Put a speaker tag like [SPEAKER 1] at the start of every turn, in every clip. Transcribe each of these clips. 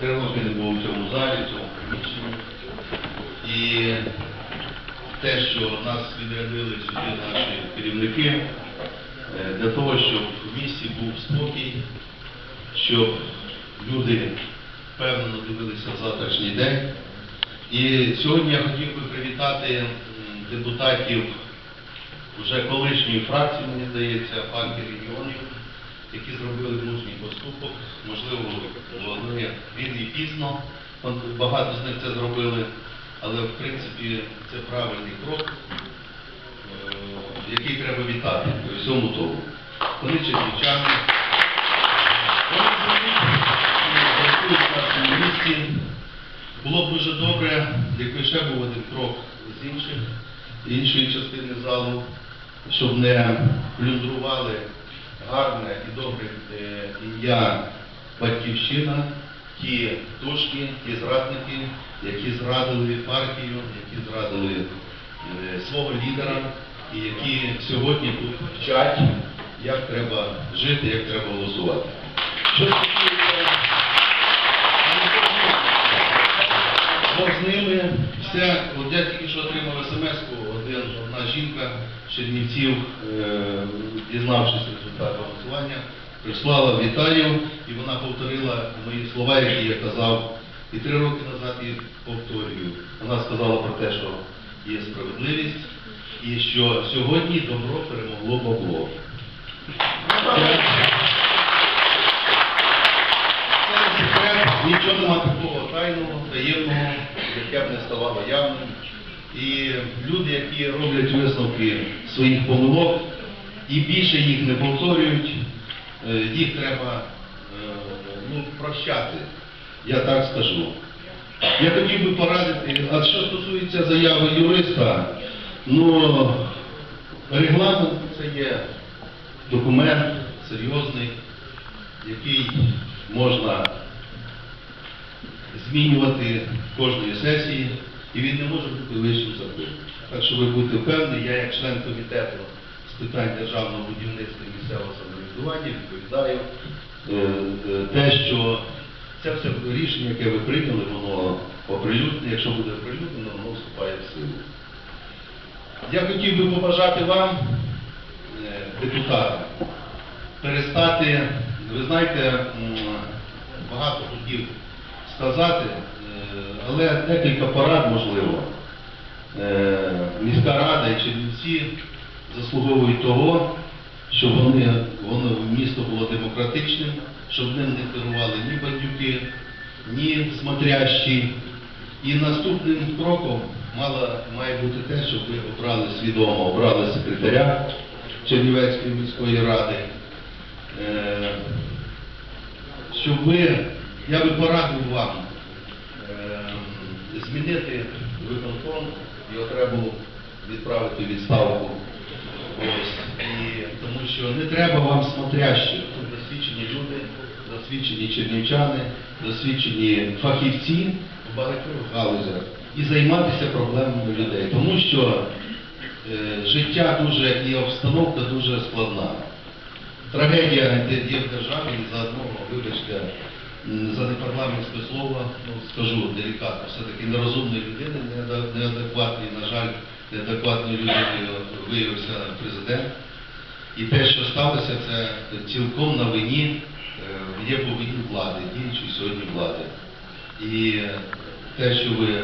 [SPEAKER 1] три не був в цьому залі, в цьому приміщенні. І те, що нас відрядили сюди наші керівники, е, для того, щоб в місті був спокій, щоб люди впевнено дивилися в завтрашній день. І сьогодні я хотів би привітати депутатів вже колишньої фракції, мені здається, партії регіонів, які зробили мужній поступок. Можливо, рано і пізно, багато з них це зробили, але в принципі це правильний крок, е, який треба вітати при всьому тому. Вони чернівчани, вони працюють в нашому місті. Було б дуже добре, якби ще був один крок з інших, іншої частини залу, щоб не плюндрували гарне і добре е, ім'я Батьківщина, ті тушки, ті зрадники, які зрадили партію, які зрадили е, свого лідера і які сьогодні тут вчать, як треба жити, як треба голосувати. Стосується Бог з ними, все, от я тільки що отримав смс-ку, одна жінка Чернівців, е, дізнавшись результати голосування, прислала вітаю, і вона повторила мої слова, які я казав і три роки назад, і повторюю. Вона сказала про те, що є справедливість, і що сьогодні добро перемогло бабло. Нічого нема такого тайного, таємного, яке б не ставало явним. І люди, які роблять висновки своїх помилок і більше їх не повторюють, е, їх треба е, ну, прощати. Я так скажу. Я хотів би порадити, а що стосується заяви юриста, ну регламент це є документ серйозний, який можна змінювати кожної сесії, і він не може бути вищим законом. Так що ви будете впевнені, я як член комітету з питань державного будівництва і місцевого самоврядування відповідаю е, е, те, що це все рішення, яке ви прийняли, воно оприлюднене, якщо буде оприлюднено, воно вступає в силу. Я хотів би побажати вам, е, депутати, перестати, ви знаєте, багато хотів сказати, е, але декілька порад можливо. Е, Міська рада і Чернівці заслуговують того, щоб вони, воно місто було демократичним, щоб ним не керували ні бандюки, ні смотрящі. І наступним кроком мало, має бути те, щоб ви обрали свідомо, обрали секретаря Чернівецької міської ради. Е, щоб ви, я би порадив вам е, змінити виконком, його треба було відправити відставку. Тому що не треба вам смотрящих. Тут досвідчені люди, досвідчені чернівчани, досвідчені фахівці в багатьох галузях і займатися проблемами людей. Тому що е, життя дуже і обстановка дуже складна. Трагедія є в державі і заодно, вибачте, за непарламентське слово, ну скажу делікатно, все-таки нерозумної людини, неада- на жаль, неадекватною людиною виявився президент. І те, що сталося, це цілком на вині, е, є по вині влади, діючої сьогодні влади. І те, що ви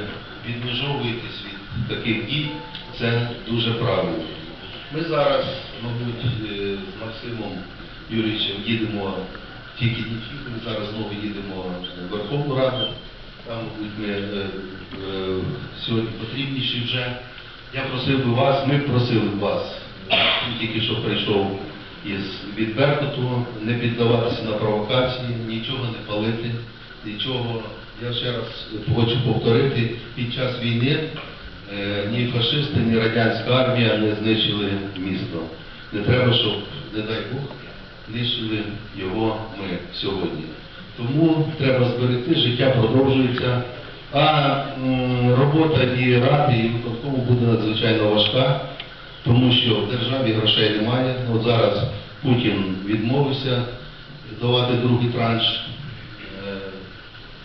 [SPEAKER 1] відмежовуєтесь від таких дій, це дуже правильно. Ми зараз, мабуть, е, з Максимом Юрійовичем їдемо тільки ми зараз знову їдемо в Верховну Раду. Там, мабуть, ми е, е, сьогодні потрібніші вже. Я просив би вас, ми просили б вас, тільки що прийшов із від Беркуту, не піддаватися на провокації, нічого не палити, нічого. Я ще раз хочу повторити, під час війни е, ні фашисти, ні радянська армія не знищили місто. Не треба, щоб, не дай Бог, знищили його ми сьогодні. Тому треба зберегти, життя продовжується. А робота і ради, і виконкому буде надзвичайно важка, тому що в державі грошей немає. От зараз Путін відмовився давати другий транш е,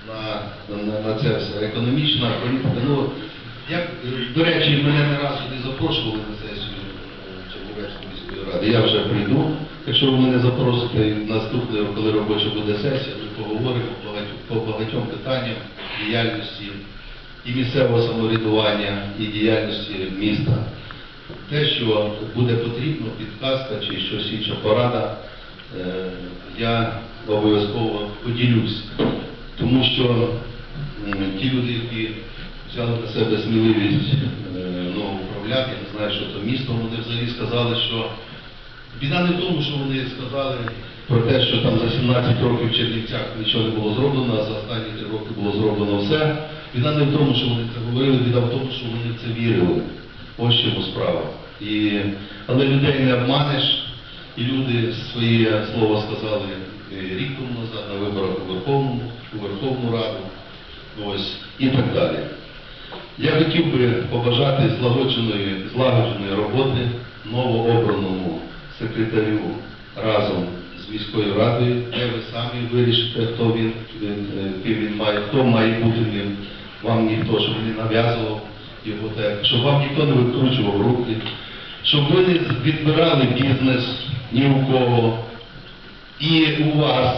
[SPEAKER 1] на на, на це все. Економічна політика. Ну, як, до речі, мене не раз сюди запрошували на сесію е, Чернівецької міської ради. Я вже прийду. Якщо ви мене запросите наступне, коли робоча буде сесія, ми поговоримо по багатьом, питанням діяльності і місцевого самоврядування, і діяльності міста. Те, що буде потрібно, підказка чи щось інша порада, е, я обов'язково поділюсь. Тому що ті люди, які взяли на себе сміливість е, ну, управляти, я не знаю, що то місто, вони взагалі сказали, що біда не в тому, що вони сказали про те, що там за 17 років в Чернівцях нічого не було зроблено, а за останні 3 роки було зроблено все. Біда не в тому, що вони це говорили, біда в тому, що вони в це вірили. Ось чому справа. І, але людей не обманеш, і люди своє слово сказали е, рік тому назад на виборах у Верховну, у Верховну Раду, ось, і так далі. Я хотів би побажати злагодженої, злагодженої роботи новообраному секретарю разом з міською радою, де ви самі вирішите, хто він, е, ким він має, хто має бути ним. Вам ніхто, щоб не нав'язував його так, щоб вам ніхто не викручував руки, щоб ви не відбирали бізнес ні у кого, і у вас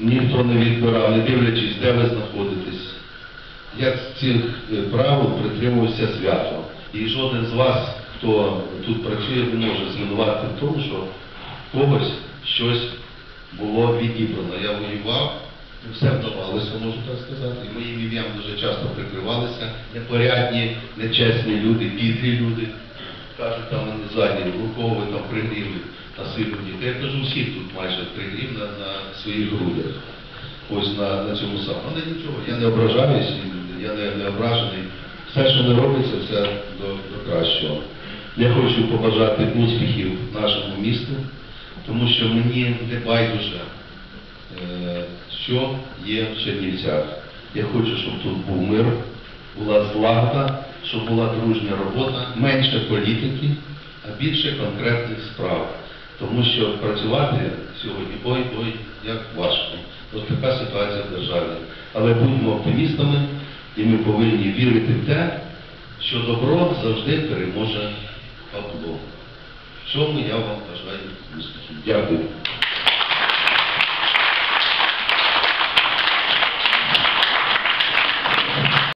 [SPEAKER 1] ніхто не відбирав, не дивлячись, де ви знаходитесь. Я з цих е, правил притримуюся свято. І жоден з вас, хто тут працює, не може звинувати в тому, що когось щось було відібрано. Я воював, все вдавалося, можу так сказати. І моїм ім'ям дуже часто прикривалися непорядні, нечесні люди, підлі люди. Кажуть, там вони ззаді, рукови там пригріли на силу дітей. Я кажу, всіх тут майже пригрів на, на своїх грудях. Ось на, на цьому самому. Але нічого, я не ображаюсь, я не, не ображений. Все, що не робиться, все до, до кращого. Я хочу побажати успіхів нашому місту, тому що мені не байдуже, е, що є в Чернівцях. Я хочу, щоб тут був мир, була злагода, щоб була дружня робота, менше політики, а більше конкретних справ. Тому що працювати сьогодні ой-ой, як важко. Ось така ситуація в державі. Але будьмо оптимістами, і ми повинні вірити в те, що добро завжди переможе зло. В цьому я вам бажаю успіхів. Дякую.